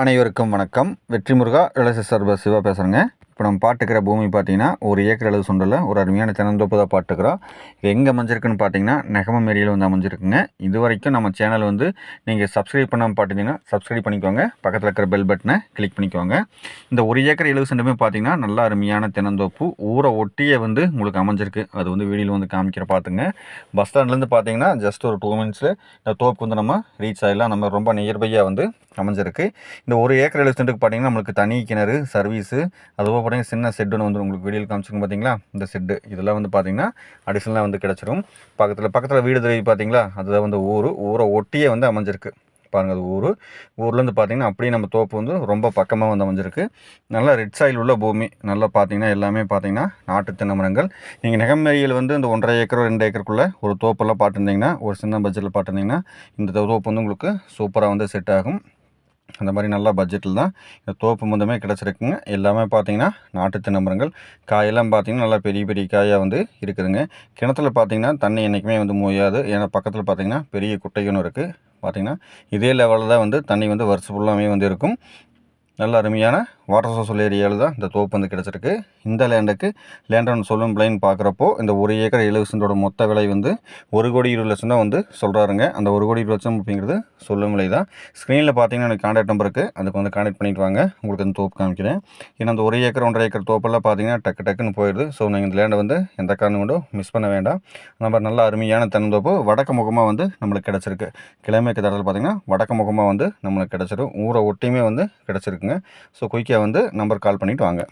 அனைவருக்கும் வணக்கம். வெற்றி முருகா இளசி சர்வ சிவா பேசுகிறேங்க இப்போ நம்ம பாட்டுக்கிற பூமி பார்த்தீங்கன்னா ஒரு ஏக்கர் அளவு சுண்டலில் ஒரு அருமையான தினந்தோப்பு தான் பாட்டுக்கிறோம். இது எங்கே அமைஞ்சிருக்குன்னு பார்த்தீங்கன்னா நெகமம் ஏரியாவில் வந்து அமைஞ்சிருக்குங்க. இது வரைக்கும் நம்ம சேனல் வந்து நீங்கள் சப்ஸ்கிரைப் பண்ணாமல் பார்த்தீங்கன்னா சப்ஸ்கிரைப் பண்ணிக்கோங்க. பக்கத்தில் இருக்கிற பெல் பட்டனை கிளிக் பண்ணிக்கோங்க. இந்த ஒரு ஏக்கர் எழுபது சென்டுமே பார்த்தீங்கன்னா நல்ல அருமையான தினந்தோப்பு ஊரை ஒட்டியே வந்து உங்களுக்கு அமைஞ்சிருக்கு. அது வந்து வீடியோவில் வந்து காமிக்கிற பார்த்துங்க பஸ் ஸ்டாண்ட்லேருந்து பார்த்தீங்கன்னா ஜஸ்ட் ஒரு டூ மினிட்ஸில் இந்த தோப்புக்கு வந்து நம்ம ரீச் ஆகிடலாம் நம்ம ரொம்ப நியர்பையாக வந்து அமைஞ்சிருக்கு. இந்த ஒரு ஏக்கர் எழுபது சென்ட்டுக்கு பார்த்தீங்கன்னா நம்மளுக்கு தனி கிணறு சர்வீஸு அதுபோக பார்த்தீங்கன்னா சின்ன செட்டுன்னு வந்து உங்களுக்கு வெளியில் காமிச்சிருக்கும் பார்த்தீங்களா இந்த செட்டு இதெல்லாம் வந்து பார்த்தீங்கன்னா அடிஷனலாக வந்து கிடச்சிரும். பக்கத்தில் பக்கத்தில் வீடு தெரிவி பார்த்தீங்களா அதுதான் வந்து ஊர். ஊரை ஒட்டியே வந்து அமைஞ்சிருக்கு. பாருங்கள் அது ஊர். ஊர்லேருந்து பார்த்தீங்கன்னா அப்படியே நம்ம தோப்பு வந்து ரொம்ப பக்கமாக வந்து அமைஞ்சிருக்கு. நல்லா ரெட் சாயில் உள்ள பூமி. நல்லா பார்த்தீங்கன்னா எல்லாமே பார்த்தீங்கன்னா நாட்டு தென்னை மரங்கள் நீங்கள் நெகமேரியில் வந்து இந்த ஒன்றரை ஏக்கர் ரெண்டு ஏக்கருக்குள்ளே ஒரு தோப்பெல்லாம் பார்த்துருந்தீங்கன்னா ஒரு சின்ன பட்ஜெட்டில் பார்த்துருந்தீங்கன்னா இந்த தோப்பு வந்து உங்களுக்கு சூப்பராக வந்து செட் ஆகும். அந்த மாதிரி நல்ல பட்ஜெட்டில் தான் இந்த தோப்பு முதமே கிடச்சிருக்குங்க. எல்லாமே பார்த்தீங்கன்னா நாட்டு தினமரங்கள் மரங்கள் காயெல்லாம் பார்த்திங்கன்னா நல்லா பெரிய பெரிய காயாக வந்து இருக்குதுங்க. கிணத்துல பார்த்தீங்கன்னா தண்ணி என்றைக்குமே வந்து மூயாது. ஏன்னா பக்கத்தில் பார்த்தீங்கன்னா பெரிய குட்டைகளும் இருக்குது பார்த்திங்கன்னா இதே லெவலில் தான் வந்து தண்ணி வந்து வருஷம் ஃபுல்லாமே வந்து இருக்கும். நல்ல அருமையான வாட்டர் சோர்ஸ் ஏரியாவில் தான் இந்த தோப்பு வந்து கிடச்சிருக்கு. இந்த லேண்டுக்கு லேண்ட் சொல்லும் பிளைன் பார்க்குறப்போ இந்த ஒரு ஏக்கர் ஏழு சென்டோட மொத்த விலை வந்து ஒரு கோடி இருபது லட்சம் தான் வந்து சொல்கிறாருங்க அந்த ஒரு கோடி இருபது லட்சம் அப்படிங்கிறது சொல்லும் விலை தான். ஸ்க்ரீனில் பார்த்தீங்கன்னா எனக்கு காண்டாக்ட் நம்பர் இருக்குது அதுக்கு வந்து காண்டாக்ட் பண்ணிட்டு வாங்க. உங்களுக்கு அந்த தோப்பு காமிக்கிறேன். ஏன்னா அந்த ஒரு ஏக்கர் ஒன்றரை ஏக்கர் தோப்பெல்லாம் பார்த்தீங்கன்னா டக்கு டக்குன்னு போயிடுது. ஸோ நீங்கள் இந்த லேண்டை வந்து எந்த காரணம் கொண்டும் மிஸ் பண்ண வேண்டாம். நம்ம நல்ல அருமையான தென்னந்தோப்பு வடக்கு முகமாக வந்து நம்மளுக்கு கிடச்சிருக்கு. கிழமைக்கு தடத்தில் பார்த்தீங்கன்னா வடக்கு முகமாக வந்து நம்மளுக்கு கிடச்சிரும். ஊரை ஒட்டியுமே வந்து கிடச்சிருக்குங்க. ஸோ குயிக்காக வந்து நம்பர் கால் பண்ணிவிட்டு வாங்க.